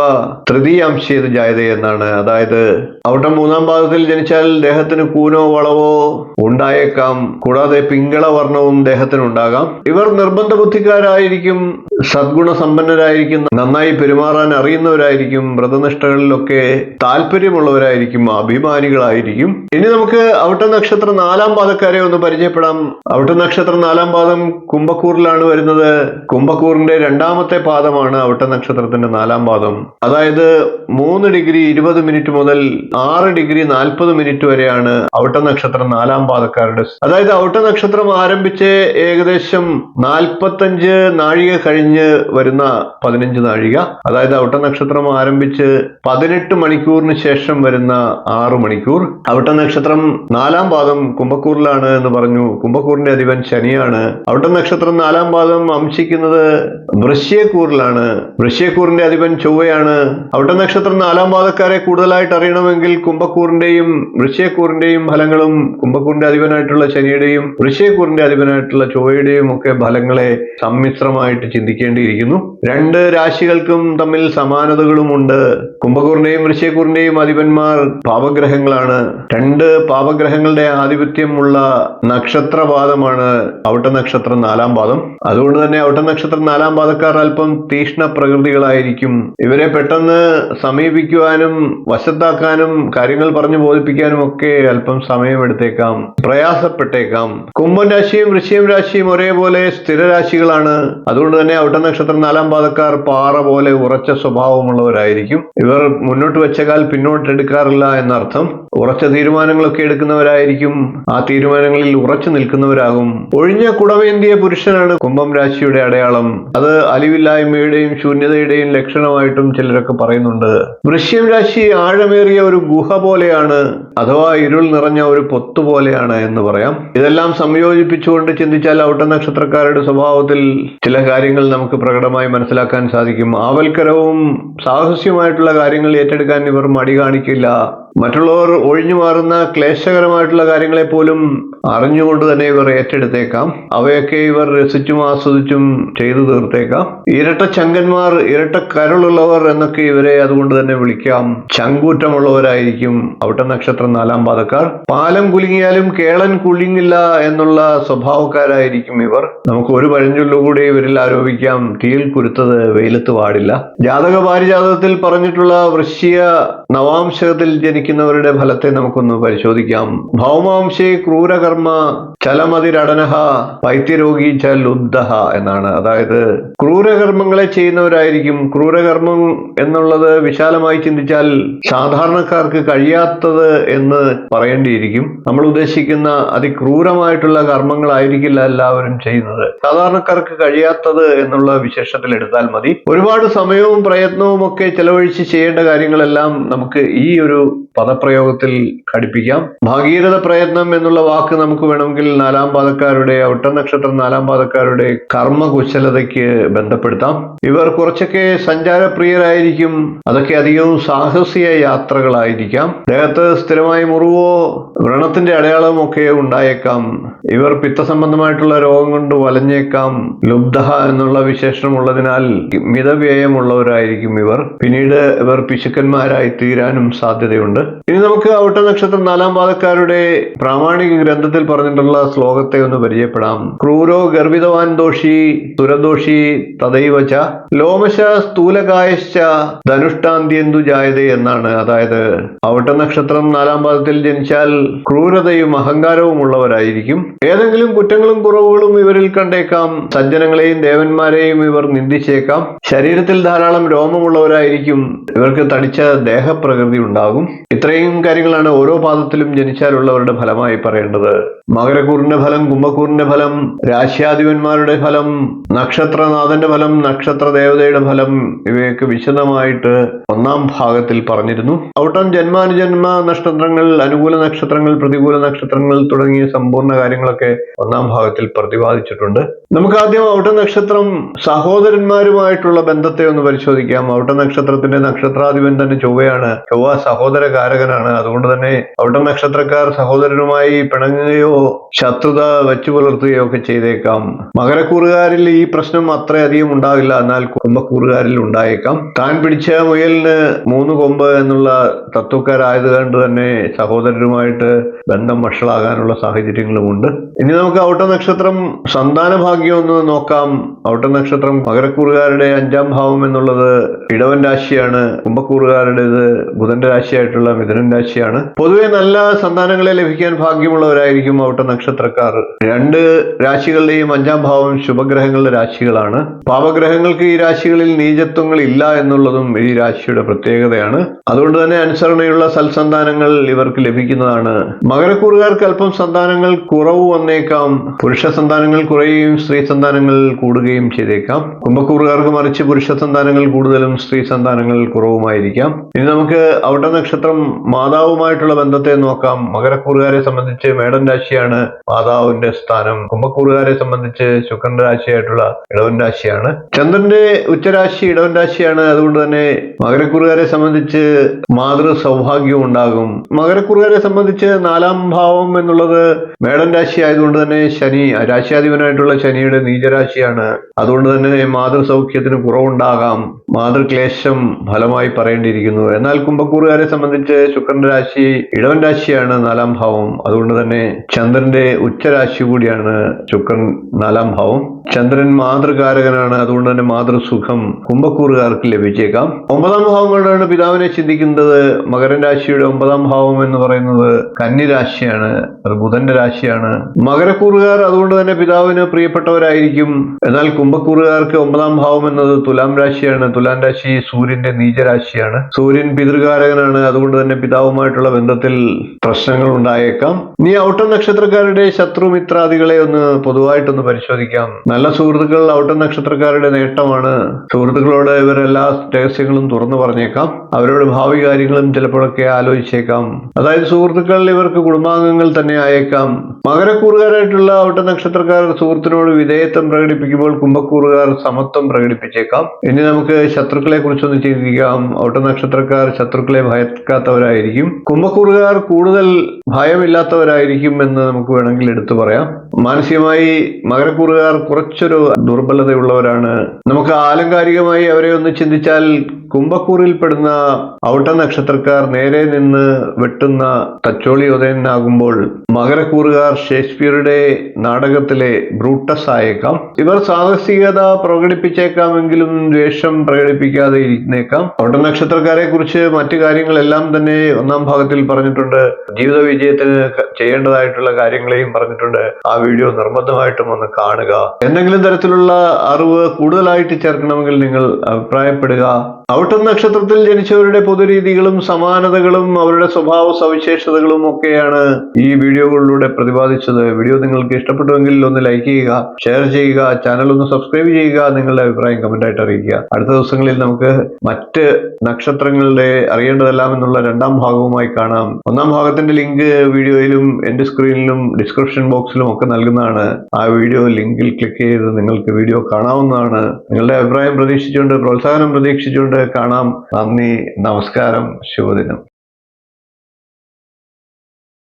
Speaker 1: തൃതീയാംശീത ജായത എന്നാണ്. അതായത് ഔട്ടം മൂന്നാം പാദത്തിൽ ജനിച്ചാൽ ദേഹത്തിന് കൂനോ വളവോ ഉണ്ടായേക്കാം. കൂടാതെ പിങ്കള വർണവും ദേഹത്തിന് ഉണ്ടാകാം ഇവർ നിർബന്ധ ബുദ്ധിക്കാരായിരിക്കും സദ്ഗുണ സമ്പന്നരായിരിക്കും നന്നായി പെരുമാറാൻ അറിയുന്നവരായിരിക്കും വ്രതനിഷ്ഠകളിലൊക്കെ താല്പര്യമുള്ളവരായിരിക്കും അഭിമാനികളായിരിക്കും. ഇനി നമുക്ക് അവിട്ട നക്ഷത്രം നാലാം പാദക്കാരെ ഒന്ന് പരിചയപ്പെടാം. അവിട്ട നക്ഷത്രം നാലാം പാദം കുംഭക്കൂറിലാണ് വരുന്നത്. കുംഭക്കൂറിന്റെ രണ്ടാമത്തെ പാദമാണ് അവിട്ട നക്ഷത്രത്തിന്റെ നാലാം പാദം. അതായത് മൂന്ന് ഡിഗ്രി ഇരുപത് മിനിറ്റ് മുതൽ ആറ് ഡിഗ്രി നാൽപ്പത് മിനിറ്റ് വരെയാണ് ഔട്ട നക്ഷത്രം നാലാം പാദക്കാരുടെ അതായത് ഔട്ട നക്ഷത്രം ആരംഭിച്ച് ഏകദേശം നാൽപ്പത്തഞ്ച് നാഴിക കഴിഞ്ഞ് വരുന്ന പതിനഞ്ച് നാഴിക. അതായത് ഔട്ട നക്ഷത്രം ആരംഭിച്ച് പതിനെട്ട് മണിക്കൂറിന് ശേഷം വരുന്ന ആറ് മണിക്കൂർ. ഔട്ട നക്ഷത്രം നാലാം പാദം കുംഭക്കൂറിലാണ് എന്ന് പറഞ്ഞു. കുംഭക്കൂറിന്റെ അധിപൻ ശനിയാണ്. ഔട്ട നക്ഷത്രം നാലാം പാദം അംശിക്കുന്നത് വൃശ്യക്കൂറിലാണ്. വൃശ്യക്കൂറിന്റെ അധിപൻ ചൊവ്വയാണ്. ഔട്ട നക്ഷത്രം നാലാം പാദക്കാരെ കൂടുതലായിട്ട് അറിയണമെങ്കിൽ കുംഭക്കൂറിന്റെയും വൃശ്യക്കൂറിന്റെയും ഫലങ്ങളും കുംഭക്കൂറിന്റെ അധിപനായിട്ടുള്ള ശനിയുടെയും വൃശ്യക്കൂറിന്റെ അധിപനായിട്ടുള്ള ചൊവ്വയുടെയും ഒക്കെ ഫലങ്ങളെ സമ്മിശ്രമായിട്ട് ചിന്തിക്കേണ്ടിയിരിക്കുന്നു. രണ്ട് രാശികൾക്കും തമ്മിൽ സമാനതകളുമുണ്ട്. കുംഭക്കൂറിന്റെയും വൃശ്യക്കൂറിന്റെയും അധിപന്മാർ പാപഗ്രഹങ്ങളാണ്. രണ്ട് പാപഗ്രഹങ്ങളുടെ ആധിപത്യമുള്ള നക്ഷത്രപാദമാണ് ഔട്ട നക്ഷത്രം നാലാം പാദം. അതുകൊണ്ട് തന്നെ ഔട്ട നക്ഷത്രം നാലാം പാദക്കാർ അല്പം തീഷ്ണ പ്രകൃതികളായിരിക്കും. ഇവരെ പെട്ടെന്ന് സമീപിക്കുവാനും വശത്താക്കാനും കാര്യങ്ങൾ പറഞ്ഞു ബോധിപ്പിക്കാനും ഒക്കെ അല്പം സമയമെടുത്തേക്കാം പ്രയാസപ്പെട്ടേക്കാം. കുംഭം രാശിയും വൃശ്ചികം രാശിയും ഒരേപോലെ സ്ഥിരരാശികളാണ് അതുകൊണ്ട് തന്നെ ഔട്ട നക്ഷത്രം നാലാം പാദക്കാർ പാറ പോലെ ഉറച്ച സ്വഭാവമുള്ളവരായിരിക്കും. ഇവർ മുന്നോട്ട് വെച്ച കാൽ പിന്നോട്ട് എടുക്കാറില്ല എന്നർത്ഥം. ഉറച്ച തീരുമാനങ്ങളൊക്കെ എടുക്കുന്നവരായിരിക്കും. ആ തീരുമാനങ്ങളിൽ ഉറച്ചു നിൽക്കുന്നവരാകും. ഒഴിഞ്ഞ കുടവേന്തിയ പുരുഷനാണ് കുംഭം രാശിയുടെ അടയാളം. അത് അലിവില്ലായ്മയുടെയും ശൂന്യതയുടെയും ലക്ഷണമായിട്ടും ചിലരൊക്കെ പറയുന്നുണ്ട്. വൃശ്യം രാശി ആഴമേറിയ ഒരു ഗുഹ പോലെയാണ് അഥവാ ഇരുൾ നിറഞ്ഞ ഒരു പൊത്ത് പോലെയാണ് എന്ന് പറയാം. ഇതെല്ലാം സംയോജിപ്പിച്ചുകൊണ്ട് ചിന്തിച്ചാൽ ഔട്ട നക്ഷത്രക്കാരുടെ സ്വഭാവത്തിൽ ചില കാര്യങ്ങൾ നമുക്ക് പ്രകടമായി മനസ്സിലാക്കാൻ സാധിക്കും. ആവൽക്കരവും സാഹസ്യമായിട്ടുള്ള കാര്യങ്ങൾ ഏറ്റെടുക്കാൻ ഇവർ മടി കാണിക്കില്ല. മറ്റുള്ളവർ ഒഴിഞ്ഞു മാറുന്ന ക്ലേശകരമായിട്ടുള്ള കാര്യങ്ങളെ പോലും അറിഞ്ഞുകൊണ്ട് തന്നെ ഇവർ ഏറ്റെടുത്തേക്കാം. അവയൊക്കെ ഇവർ രസിച്ചും ആസ്വദിച്ചും ചെയ്തു തീർത്തേക്കാം. ഇരട്ട ചങ്കന്മാർ ഇരട്ട കരുളുള്ളവർ എന്നൊക്കെ ഇവരെ അതുകൊണ്ട് തന്നെ വിളിക്കാം. ചങ്കൂറ്റമുള്ളവരായിരിക്കും അവിട്ട നക്ഷത്രം നാലാം പാതക്കാർ പാലം കുലുങ്ങിയാലും കേളൻ കുലുങ്ങില്ല എന്നുള്ള സ്വഭാവക്കാരായിരിക്കും ഇവർ. നമുക്ക് ഒരു പഴഞ്ചൊല്ലുകൂടി ഇവരിൽ ആരോപിക്കാം. തീയിൽ കുരുത്തത് വെയിലത്ത് പാടില്ല ജാതക പാരിജാതകത്തിൽ പറഞ്ഞിട്ടുള്ള വൃശ്ചിക നവാംശത്തിൽ ജനിക്കുന്നവരുടെ ഫലത്തെ നമുക്കൊന്ന് പരിശോധിക്കാം. ഭൗമാംശേ ക്രൂരകർമ്മ ചലമതിരടനഹ പൈത്യരോഗി ച ലുദ്ധ എന്നാണ്. അതായത് ക്രൂരകർമ്മങ്ങളെ ചെയ്യുന്നവരായിരിക്കും. ക്രൂരകർമ്മം എന്നുള്ളത് വിശാലമായി ചിന്തിച്ചാൽ സാധാരണക്കാർക്ക് കഴിയാത്തത് എന്ന് പറയേണ്ടിയിരിക്കും. നമ്മൾ ഉദ്ദേശിക്കുന്ന അതിക്രൂരമായിട്ടുള്ള കർമ്മങ്ങളായിരിക്കില്ല എല്ലാവരും ചെയ്യുന്നത്. സാധാരണക്കാർക്ക് കഴിയാത്തത് എന്നുള്ള വിശേഷത്തിൽ എടുത്താൽ മതി. ഒരുപാട് സമയവും പ്രയത്നവും ഒക്കെ ചെലവഴിച്ച് ചെയ്യേണ്ട കാര്യങ്ങളെല്ലാം നമുക്ക് ഈ ഒരു പദപ്രയോഗത്തിൽ ഘടിപ്പിക്കാം. ഭാഗീരഥ പ്രയത്നം എന്നുള്ള വാക്ക് നമുക്ക് വേണമെങ്കിൽ നാലാം പാദക്കാരുടെ ഔട്ട നക്ഷത്രം നാലാം പാദക്കാരുടെ കർമ്മകുശലതയ്ക്ക് ബന്ധപ്പെടുത്താം. ഇവർ കുറച്ചൊക്കെ സഞ്ചാരപ്രിയരായിരിക്കും. അതൊക്കെ അധികവും സാഹസിക യാത്രകളായിരിക്കാം. ദേഹത്ത് സ്ഥിരമായി മുറിവോ വ്രണത്തിന്റെ അടയാളവും ഒക്കെ ഉണ്ടായേക്കാം. ഇവർ പിത്തസംബന്ധമായിട്ടുള്ള രോഗം കൊണ്ട് വലഞ്ഞേക്കാം. ലുബ്ധ എന്നുള്ള വിശേഷണമുള്ളതിനാൽ മിതവ്യയമുള്ളവരായിരിക്കും ഇവർ. പിന്നീട് ഇവർ പിശുക്കന്മാരായി തീരാനും സാധ്യതയുണ്ട്. ഇനി നമുക്ക് ഔട്ട നക്ഷത്രം നാലാം പാദക്കാരുടെ പ്രാമാണിക ഗ്രന്ഥത്തിൽ പറഞ്ഞിട്ടുള്ള ശ്ലോകത്തെ ഒന്ന് പരിചയപ്പെടാം. ക്രൂരോ ഗർഭിതവാൻ ദോഷി സുരദോഷി തദൈവച ലോമശ സ്ഥൂലകായശ്ച ധനുഷ്ടാന്ത്യന്തു ജായതേ എന്നാണ്. അതായത് അവട്ട നക്ഷത്രം നാലാം പാദത്തിൽ ജനിച്ചാൽ ക്രൂരതയും അഹങ്കാരവും ഉള്ളവരായിരിക്കും. ഏതെങ്കിലും കുറ്റങ്ങളും കുറവുകളും ഇവരിൽ കണ്ടേക്കാം. സജ്ജനങ്ങളെയും ദേവന്മാരെയും ഇവർ നിന്ദിച്ചേക്കാം. ശരീരത്തിൽ ധാരാളം രോമമുള്ളവരായിരിക്കും. ഇവർക്ക് തടിച്ച ദേഹപ്രകൃതി ഉണ്ടാകും. ഇത്രയും കാര്യങ്ങളാണ് ഓരോ പാദത്തിലും ജനിച്ചാലുള്ളവരുടെ ഫലമായി പറയേണ്ടത്. മകരക്കൂറിന്റെ ഫലം കുംഭക്കൂറിന്റെ ഫലം രാശ്യാധിപന്മാരുടെ ഫലം നക്ഷത്രനാഥന്റെ ഫലം നക്ഷത്ര ദേവതയുടെ ഫലം ഇവയൊക്കെ വിശദമായിട്ട് ഒന്നാം ഭാഗത്തിൽ പറഞ്ഞിരുന്നു. ഔട്ടം ജന്മാനുജന്മ നക്ഷത്രങ്ങൾ അനുകൂല നക്ഷത്രങ്ങൾ പ്രതികൂല നക്ഷത്രങ്ങൾ തുടങ്ങിയ സമ്പൂർണ കാര്യങ്ങളൊക്കെ ഒന്നാം ഭാഗത്തിൽ പ്രതിപാദിച്ചിട്ടുണ്ട്. നമുക്ക് ആദ്യം ഔട്ട നക്ഷത്രം സഹോദരന്മാരുമായിട്ടുള്ള ബന്ധത്തെ ഒന്ന് പരിശോധിക്കാം. ഔട്ട നക്ഷത്രത്തിന്റെ നക്ഷത്രാധിപൻ തന്നെ ചൊവ്വയാണ്. ചൊവ്വ സഹോദര കാരകനാണ് അതുകൊണ്ട് തന്നെ ഔട്ട നക്ഷത്രക്കാർ സഹോദരനുമായി പിണങ്ങുകയോ ശത്രുത വെച്ചു പുലർത്തുകയൊക്കെ ചെയ്തേക്കാം. മകരക്കൂറുകാരിൽ ഈ പ്രശ്നം അത്രയധികം ഉണ്ടാവില്ല. എന്നാൽ കുംഭക്കൂറുകാരിൽ ഉണ്ടായേക്കാം. താൻ പിടിച്ച മുയലിന് മൂന്ന് കൊമ്പ് എന്നുള്ള തത്വക്കാരായത് കണ്ട് തന്നെ സഹോദരരുമായിട്ട് ബന്ധം വഷളാകാനുള്ള സാഹചര്യങ്ങളുമുണ്ട്. ഇനി നമുക്ക് ഔട്ട നക്ഷത്രം സന്താന ഭാഗ്യം ഒന്ന് നോക്കാം. ഔട്ട നക്ഷത്രം മകരക്കൂറുകാരുടെ അഞ്ചാം ഭാവം എന്നുള്ളത് ഇടവൻ രാശിയാണ്. കുംഭക്കൂറുകാരുടേത് ബുധന്റെ രാശിയായിട്ടുള്ള മിഥുനൻ രാശിയാണ്. പൊതുവെ നല്ല സന്താനങ്ങളെ ലഭിക്കാൻ ഭാഗ്യമുള്ളവരായിരിക്കും ഔട്ട നക്ഷത്രക്കാർ. രണ്ട് രാശികളുടെയും അഞ്ചാം ഭാവം ശുഭഗ്രഹങ്ങളുടെ രാശികളാണ്. പാപഗ്രഹങ്ങൾക്ക് ഈ രാശികളിൽ നീചത്വങ്ങൾ ഇല്ല എന്നുള്ളതും ഈ രാശിയുടെ പ്രത്യേകതയാണ്. അതുകൊണ്ട് തന്നെ അനുസരണയുള്ള സൽസന്താനങ്ങൾ ഇവർക്ക് ലഭിക്കുന്നതാണ്. മകരക്കൂറുകാർക്ക് അല്പം സന്താനങ്ങൾ കുറവ് വന്നേക്കാം. പുരുഷ സന്താനങ്ങൾ കുറയുകയും സ്ത്രീ സന്താനങ്ങൾ കൂടുകയും ചെയ്തേക്കാം. കുംഭക്കൂറുകാർക്ക് മറിച്ച് പുരുഷ സന്താനങ്ങൾ കൂടുതലും സ്ത്രീ സന്താനങ്ങൾ കുറവുമായിരിക്കാം. ഇനി നമുക്ക് അവിടെ നക്ഷത്രം മാതാവുമായിട്ടുള്ള ബന്ധത്തെ നോക്കാം. മകരക്കൂറുകാരെ സംബന്ധിച്ച് മേടൻ രാശിയാണ് മാതാവിന്റെ സ്ഥാനം കുംഭക്കൂറുകാരെ സംബന്ധിച്ച് ശുക്രൻ രാശിയായിട്ടുള്ള ഇടവൻ രാശിയാണ്. ചന്ദ്രന്റെ ഉച്ചരാശി ഇടവൻ രാശിയാണ്. അതുകൊണ്ട് തന്നെ മകരക്കൂറുകാരെ സംബന്ധിച്ച് മാതൃ സൗഭാഗ്യം ഉണ്ടാകും. മകരക്കൂറുകാരെ സംബന്ധിച്ച് നാലാം ഭാവം എന്നുള്ളത് മേടൻ രാശി ആയതുകൊണ്ട് തന്നെ ശനി രാശിയാധിപനായിട്ടുള്ള ശനിയുടെ നീചരാശിയാണ്. അതുകൊണ്ട് തന്നെ മാതൃസൗഖ്യത്തിന് കുറവുണ്ടാകാം. മാതൃക്ലേശം ഫലമായി പറയേണ്ടിയിരിക്കുന്നു. എന്നാൽ കുംഭക്കൂറുകാരെ സംബന്ധിച്ച് ശുക്രൻ രാശി ഇടവൻ രാശിയാണ് നാലാം ഭാവം. അതുകൊണ്ട് തന്നെ ചന്ദ്രന്റെ ഉച്ചരാശി കൂടിയാണ് ശുക്രൻ നാലാം ഭാവം. ചന്ദ്രൻ മാതൃകാരകനാണ്. അതുകൊണ്ട് തന്നെ മാതൃസുഖം കുംഭക്കൂറുകാർക്ക് ലഭിച്ചേക്കാം. ഒമ്പതാം ഭാവം കൊണ്ടാണ് പിതാവിനെ ചിന്തിക്കുന്നത്. മകരൻ രാശിയുടെ ഒമ്പതാം ഭാവം എന്ന് പറയുന്നത് കന്നി രാശിയാണ് അത് ബുധന്റെ രാശിയാണ്. മകരക്കൂറുകാർ അതുകൊണ്ട് തന്നെ പിതാവിന് പ്രിയപ്പെട്ടവരായിരിക്കും. എന്നാൽ കുംഭക്കൂറുകാർക്ക് ഒമ്പതാം ഭാവം എന്നത് തുലാം രാശിയാണ്. തുലാം രാശി സൂര്യന്റെ നീചരാശിയാണ്. സൂര്യൻ പിതൃകാരകനാണ്. അതുകൊണ്ട് തന്നെ പിതാവുമായിട്ടുള്ള ബന്ധത്തിൽ പ്രശ്നങ്ങൾ ഉണ്ടായേക്കാം. ഇനി ഔട്ട നക്ഷത്രക്കാരുടെ ശത്രുമിത്രാദികളെ ഒന്ന് പൊതുവായിട്ടൊന്ന് പരിശോധിക്കാം. നല്ല സുഹൃത്തുക്കൾ ഔട്ട നക്ഷത്രക്കാരുടെ നേട്ടമാണ്. സുഹൃത്തുക്കളോട് ഇവരെല്ലാ രഹസ്യങ്ങളും തുറന്നു പറഞ്ഞേക്കാം. അവരോട് ഭാവി കാര്യങ്ങളും ചിലപ്പോഴൊക്കെ ആലോചിച്ചേക്കാം. അതായത് സുഹൃത്തുക്കൾ ഇവർക്ക് കുടുംബാംഗങ്ങൾ തന്നെ ആയേക്കാം. മകരക്കൂറുകാരായിട്ടുള്ള ഔട്ട നക്ഷത്രക്കാർ സുഹൃത്തിനോട് വിധേയത്വം പ്രകടിപ്പിക്കുമ്പോൾ കുംഭക്കൂറുകാർ സമത്വം പ്രകടിപ്പിച്ചേക്കാം. ഇനി നമുക്ക് ശത്രുക്കളെ കുറിച്ചൊന്ന് ചിന്തിക്കാം. ഔട്ട നക്ഷത്രക്കാർ ശത്രുക്കളെ ഭയക്കാത്തവരായിരിക്കും. കുംഭക്കൂറുകാർ കൂടുതൽ ഭയമില്ലാത്തവരായിരിക്കും എന്ന് നമുക്ക് വേണമെങ്കിൽ എടുത്തു പറയാം. മാനസികമായി മകരക്കൂറുകാർ കുറച്ചൊരു ദുർബലതയുള്ളവരാണ്. നമുക്ക് ആലങ്കാരികമായി അവരെ ഒന്ന് ചിന്തിച്ചാൽ കുംഭക്കൂറിൽപ്പെടുന്ന ഔട്ട നക്ഷത്രക്കാർ നേരെ നിന്ന് വെട്ടുന്ന തച്ചോളി ഉദയനാകുമ്പോൾ മകരക്കൂറുകാർ ഷേക്സ്പിയറുടെ നാടകത്തിലെ ബ്രൂട്ടസ് ആയേക്കാം. ഇവർ സാഹസികത പ്രകടിപ്പിച്ചേക്കാമെങ്കിലും ദ്വേഷം പ്രകടിപ്പിക്കാതെ ഇരിക്കുന്നേക്കാം ഔട്ട നക്ഷത്രക്കാരെ കുറിച്ച് മറ്റു കാര്യങ്ങളെല്ലാം തന്നെ ഒന്നാം ഭാഗത്തിൽ പറഞ്ഞിട്ടുണ്ട്. ജീവിത വിജയത്തിന് ചെയ്യേണ്ടതായിട്ടുള്ള ചെയ്യേണ്ടതായിട്ടുള്ള കാര്യങ്ങളെയും പറഞ്ഞിട്ടുണ്ട്. ആ വീഡിയോ നിർബന്ധമായിട്ടും ഒന്ന് കാണുക. എന്തെങ്കിലും തരത്തിലുള്ള അറിവ് കൂടുതലായിട്ട് ചേർക്കണമെങ്കിൽ നിങ്ങൾ അഭിപ്രായപ്പെടുക. ഔട്ടം നക്ഷത്രത്തിൽ ജനിച്ചവരുടെ പൊതുരീതികളും സമാനതകളും അവരുടെ സ്വഭാവ സവിശേഷതകളും ഒക്കെയാണ് ഈ വീഡിയോകളിലൂടെ പ്രതിപാദിച്ചത്. വീഡിയോ നിങ്ങൾക്ക് ഇഷ്ടപ്പെട്ടുവെങ്കിൽ ഒന്ന് ലൈക്ക് ചെയ്യുക ഷെയർ ചെയ്യുക ചാനൽ ഒന്ന് സബ്സ്ക്രൈബ് ചെയ്യുക നിങ്ങളുടെ അഭിപ്രായം കമന്റ് ആയിട്ട് അറിയിക്കുക. അടുത്ത ദിവസങ്ങളിൽ നമുക്ക് മറ്റ് നക്ഷത്രങ്ങളുടെ അറിയേണ്ടതെല്ലാം എന്നുള്ള രണ്ടാം ഭാഗവുമായി കാണാം. ഒന്നാം ഭാഗത്തിന്റെ ലിങ്ക് വീഡിയോയിലും എന്റെ സ്ക്രീനിലും ഡിസ്ക്രിപ്ഷൻ ബോക്സിലും ഒക്കെ നൽകുന്നതാണ്. ആ വീഡിയോ ലിങ്കിൽ ക്ലിക്ക് ചെയ്ത് നിങ്ങൾക്ക് വീഡിയോ കാണാവുന്നതാണ്. നിങ്ങളുടെ അഭിപ്രായം പ്രതീക്ഷിച്ചുകൊണ്ട് പ്രോത്സാഹനം പ്രതീക്ഷിച്ചുകൊണ്ട് കാണാം. നന്ദി നമസ്കാരം ശുഭദിനം.